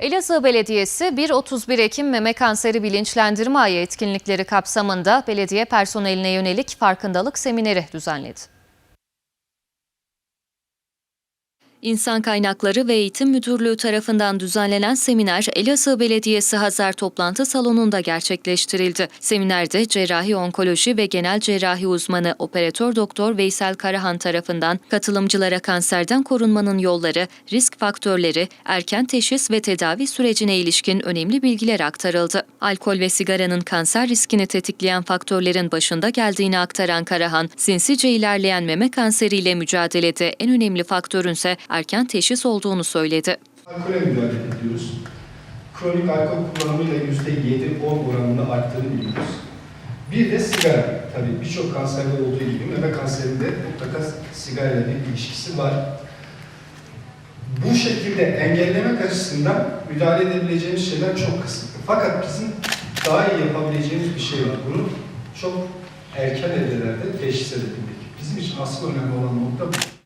Elazığ Belediyesi 1-31 Ekim Meme Kanseri Bilinçlendirme Ayı etkinlikleri kapsamında belediye personeline yönelik farkındalık semineri düzenledi. İnsan Kaynakları ve Eğitim Müdürlüğü tarafından düzenlenen seminer Elazığ Belediyesi Hazar Toplantı Salonu'nda gerçekleştirildi. Seminerde cerrahi onkoloji ve genel cerrahi uzmanı operatör doktor Veysel Karahan tarafından katılımcılara kanserden korunmanın yolları, risk faktörleri, erken teşhis ve tedavi sürecine ilişkin önemli bilgiler aktarıldı. Alkol ve sigaranın kanser riskini tetikleyen faktörlerin başında geldiğini aktaran Karahan, sinsice ilerleyen meme kanseriyle mücadelede en önemli faktörünse erken teşhis olduğunu söyledi. Alkole müdahale ediyoruz. Kronik alkol kullanımıyla %7-10 oranında arttığını biliyoruz. Bir de sigara. Tabii birçok kanserde olduğu gibi meme kanserinde mutlaka sigara ile bir ilişkisi var. Bu şekilde engellemek açısından müdahale edebileceğimiz şeyler çok kısıtlı. Fakat bizim daha iyi yapabileceğimiz bir şey var. Bunu çok erken evrelerde teşhis edebilmek. Bizim için asıl önemli olan nokta bu.